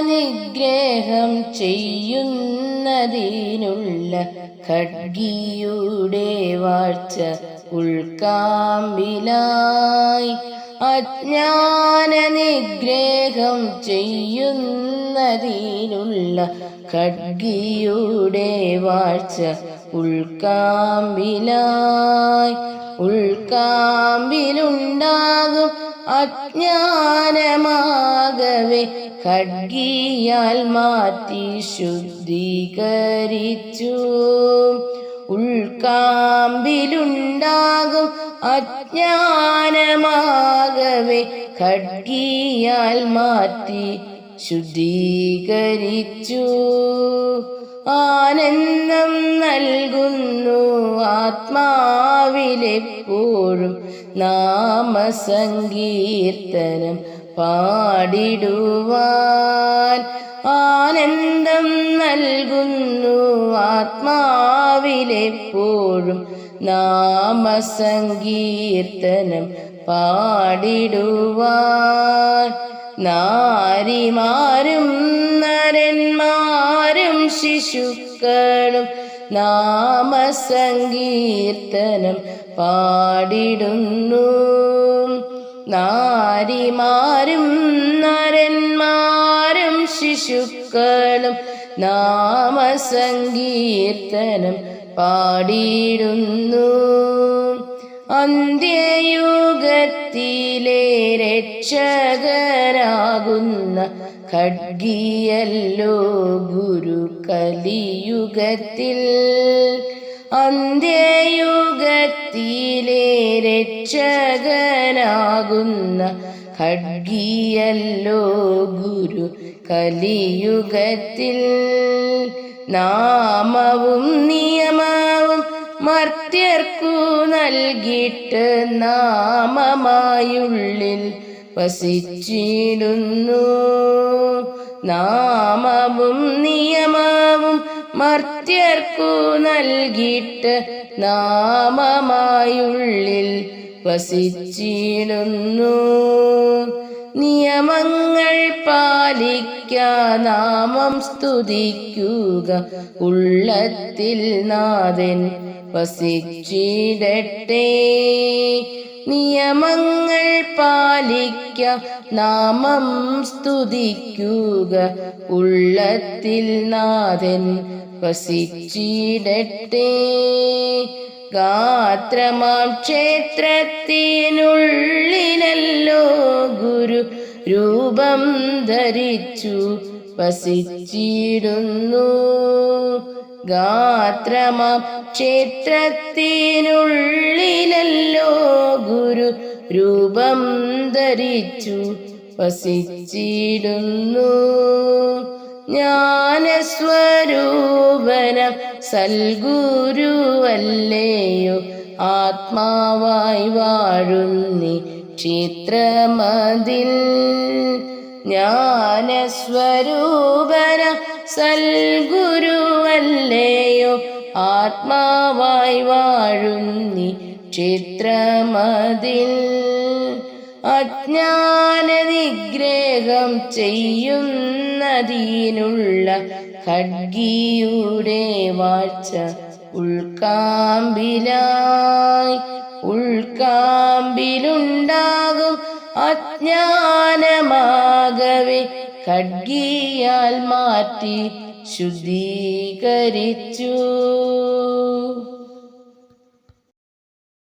നിഗ്രഹം ചെയ്യുന്നതിനുള്ള ഖഡ്ഗിയുടെ വാഴ്ച ഉൾക്കാമ്പിലായി. അജ്ഞാന നിഗ്രഹം ചെയ്യുന്നതിനുള്ള ഖഡ്ഗിയുടെ വാഴ്ച ഉൾക്കാമ്പിലായി ഉൾക്കാമ്പിലുണ്ടാകും അജ്ഞാനമാകവേ. ഖഡ്ഗിയാൽ മാറ്റി ശുദ്ധീകരിച്ചു. ഉൾക്കാമ്പിലുണ്ടാകും അജ്ഞാനമാകവേ. ഖഡ്ഗിയാൽ മാറ്റി ശുദ്ധീകരിച്ചു. ആനന്ദം നൽകുന്നു ആത്മാവിലെപ്പോഴും നാമസങ്കീർത്തനം പാടിടുവാൻ. ആനന്ദം നൽകുന്നു ആത്മാവിലെപ്പോഴും നാമസങ്കീർത്തനം പാടിടുവാൻ. നാരിമാരും നരന്മാരും ശിശുക്കളും നാമസങ്കീർത്തനം പാടിടുന്നു. നാരിമാരും നരന്മാരും ശിശുക്കളും നാമസങ്കീർത്തനം പാടിടുന്നു. അന്ത്യയുഗത്തിലെ രക്ഷകരാകുന്ന ഖഡ്ഗിയല്ലോ ഗുരു കലിയുഗത്തിൽ അന്ത്യയുഗത്തിലെ രക്ഷകനാകുന്ന ഖഡ്ഗിയല്ലോ ഗുരു കലിയുഗത്തിൽ നാമവും നിയമവും മർത്യർക്കു നൽകിയിട്ട് നാമമായുള്ളിൽ വസിച്ചിടുന്നു. നാമവും നിയമവും മർത്യർക്കു നൽകിയിട്ട് നാമമായുള്ളിൽ വസിച്ചിടുന്നു. നിയമങ്ങൾ പാലിക്ക നാമം സ്തുതിക്കുക. ഉള്ളത്തിൽ നാഥൻ വസിച്ചിടട്ടെ. നിയമങ്ങൾ പാലിക്ക നാമം സ്തുതിക്കുക. ഉള്ളത്തിൽ നാഥൻ വസിച്ചിടട്ടെ. ഗാത്രമാം ക്ഷേത്രത്തിനുള്ളിലല്ലോ ഗുരു രൂപം ധരിച്ചു വസിച്ചിടുന്നു. ഗാത്രമാം ക്ഷേത്രത്തിനുള്ളിലല്ലോ ഗുരു രൂപം ധരിച്ചു വസിച്ചിടുന്നു. ജ്ഞാനസ്വരൂപന സൽഗുരുവല്ലേയോ? ആത്മാവായി വാഴുന്നി ക്ഷേത്രമതിൽ ജ്ഞാനസ്വരൂപന സൽഗുരുവല്ലേയോ? ആത്മാവായി വാഴുന്നി ക്ഷേത്രമതിൽ അജ്ഞാന നിഗ്രഹം ചെയ്യുന്നതിനുള്ള ഖഡ്ഗിയുടെ വാഴ്ച ഉൾക്കാമ്പിലായി ഉൾക്കാമ്പിലുണ്ടാകും അജ്ഞാനമാകവേ. ഖഡ്ഗിയാൽ മാറ്റി ശുദ്ധീകരിച്ചു.